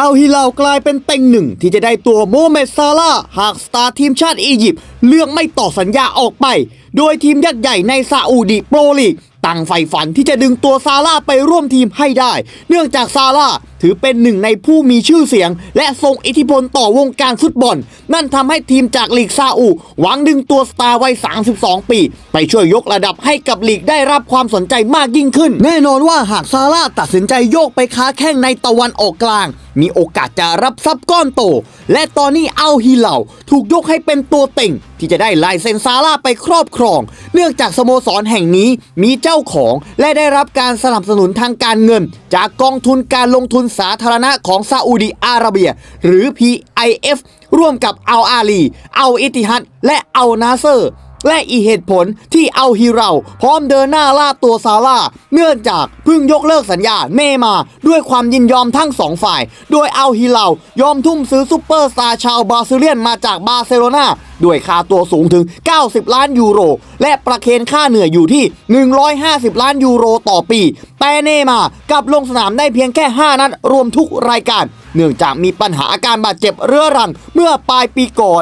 อัลฮิลาลกลายเป็นเต็งหนึ่งที่จะได้ตัวโมเมซาลาหากสตาร์ทีมชาติอียิปต์เลือกไม่ต่อสัญญาออกไป โดยทีมยักษ์ใหญ่ในซาอุดิโปรลีกตั้งไฟฝันที่จะดึงตัวซาลาไปร่วมทีมให้ได้ เนื่องจากซาลา ถือเป็นหนึ่งในผู้มีชื่อเสียง และทรงอิทธิพลต่อวงการฟุตบอล นั่นทำให้ทีมจากลีกซาอุ หวังดึงตัวสตาร์วัย 32 ปี ไปช่วยยกระดับให้กับลีกได้รับความสนใจมากยิ่งขึ้น แน่นอนว่าหากซาร่าตัดสินใจโยกไปค้าแข้งในตะวันออกกลาง มีโอกาสจะรับทรัพย์ก้อนโต และตอนนี้อัลฮิลาถูกยกให้เป็นตัวเต็งที่จะได้ลายเซ็นซาร่าไปครอบครอง เนื่องจากสโมสรแห่งนี้มีเจ้าของ และได้รับการสนับสนุนทางการเงิน จากกองทุนการลงทุนสาธารณะของซาอุดีอาระเบีย หรือ PIF ร่วมกับอัลอาลีอัลอิติฮัดและอัลนาเซอร์ และอีเหตุผลที่เอาฮิเราพร้อมเดินหน้าล่าตัวซาร่าเนื่องจากเพิ่งยกเลิกสัญญาเนมาด้วยความยินยอมทั้งสองฝ่าย โดยเอาฮิเรายอมทุ่มซื้อซุปเปอร์สตาร์ชาวบราซิเลียนมาจากบาร์เซโลนาด้วยค่าตัวสูงถึง 90 ล้านยูโร และประเคนค่าเหนื่อยอยู่ที่ 150 ล้านยูโรต่อปี แต่เนมากลับลงสนามได้เพียงแค่ 5 นัดรวมทุกรายการ เนื่องจากมีปัญหาอาการบาดเจ็บเรื้อรังเมื่อปลายปีก่อน